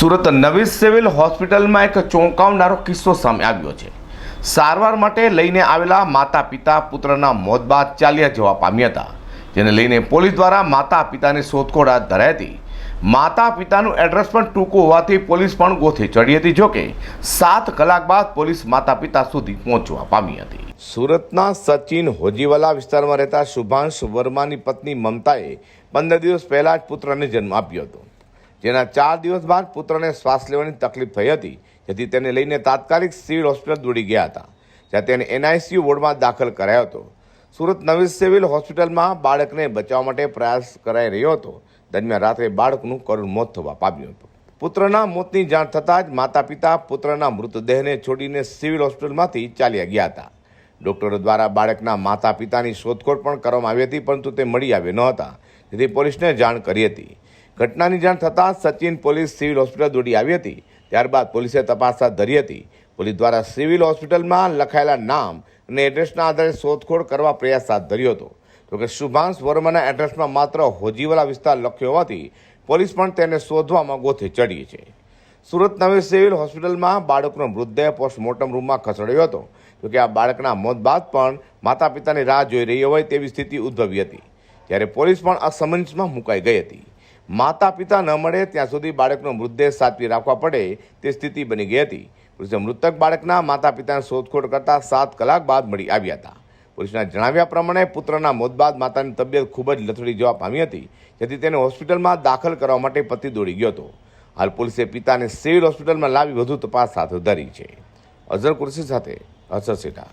સુરત નવી સિવિલ હોસ્પિટલમાં એક ચોંકાવનારો કિસ્સો સામે આવ્યો છે. સારવાર માટે લઈને આવેલા માતા પિતા પુત્રના મોત બાદ ચાલ્યા જવા પામ્યા હતા. જેને લઈને પોલીસ દ્વારા માતા પિતાની શોધખોળ હાથ ધરાઈ હતી. માતા પિતાનું એડ્રેસ પણ ટૂંકું હોવાથી પોલીસ પણ ગોથે ચડી હતી જોકે સાત કલાક બાદ પોલીસ માતા પિતા સુધી પહોંચવા પામી હતી. સુરતના સચિન હોજીવાલા વિસ્તારમાં રહેતા શુભાંશ વર્માની પત્ની મમતાએ પંદર દિવસ પહેલા જ પુત્રને જન્મ આપ્યો હતો. જેના ચાર દિવસ બાદ પુત્રને શ્વાસ લેવાની તકલીફ થઈ હતી, જેથી તેને લઈને તાત્કાલિક સિવિલ હોસ્પિટલ દોડી ગયા હતા, જ્યાં તેને એનઆઈસીયુ વોર્ડમાં દાખલ કરાયો હતો. સુરત નવી સિવિલ હોસ્પિટલમાં બાળકને બચાવવા માટે પ્રયાસ કરાઈ રહ્યો હતો. દરમિયાન રાત્રે બાળકનું કરુણ મોત થવા પામ્યું હતું. પુત્રના મોતની જાણ થતાં જ માતા પિતા પુત્રના મૃતદેહને છોડીને સિવિલ હોસ્પિટલમાંથી ચાલ્યા ગયા હતા. ડોક્ટરો દ્વારા બાળકના માતા પિતાની શોધખોળ પણ કરવામાં આવી હતી, પરંતુ તે મળી આવ્યા ન હતા. જેથી પોલીસને જાણ કરી હતી. ઘટનાની જાણ થતાં સચિન પોલીસ સિવિલ હોસ્પિટલ દોડી આવી હતી. ત્યારબાદ પોલીસે તપાસ હાથ ધરી હતી. પોલીસ દ્વારા સિવિલ હોસ્પિટલમાં લખાયેલા નામ અને એડ્રેસના આધારે શોધખોળ કરવા પ્રયાસ હાથ ધર્યો હતો. જોકે શુભાંશ વર્માના એડ્રેસમાં માત્ર હોજીવાલા વિસ્તાર લખ્યો હોવાથી પોલીસ પણ તેને શોધવામાં ગોથે ચડી છે. સુરત નવી સિવિલ હોસ્પિટલમાં બાળકનો મૃતદેહ પોસ્ટમોર્ટમ રૂમમાં ખસેડ્યો હતો. જોકે આ બાળકના મોત બાદ પણ માતા પિતાની રાહ જોઈ રહી હોય તેવી સ્થિતિ ઉદ્ભવી હતી. ત્યારે પોલીસ પણ અસમંજસમાં મુકાઈ ગઈ હતી. માતા પિતા ન મળે, ત્યાં સુધી બાળકનો મૃતદેહ સાચવી રાખવા પડે, તે સ્થિતિ બની ગઈ હતી. પોલીસે મૃતક બાળકના માતા પિતાને શોધખોળ કરતા સાત કલાક બાદ મળી આવ્યા હતા. પોલીસના જણાવ્યા પ્રમાણે પુત્રના મોત બાદ માતાની તબિયત ખૂબ જ લથડી જવા પામી હતી, જેથી તેને હોસ્પિટલમાં દાખલ કરવા માટે પતિ દોડી ગયો હતો. હાલ પોલીસે પિતાને સિવિલ હોસ્પિટલમાં લાવી વધુ તપાસ હાથ ધરી છે. અઝર કુર્સી સાથે અસર સેઠા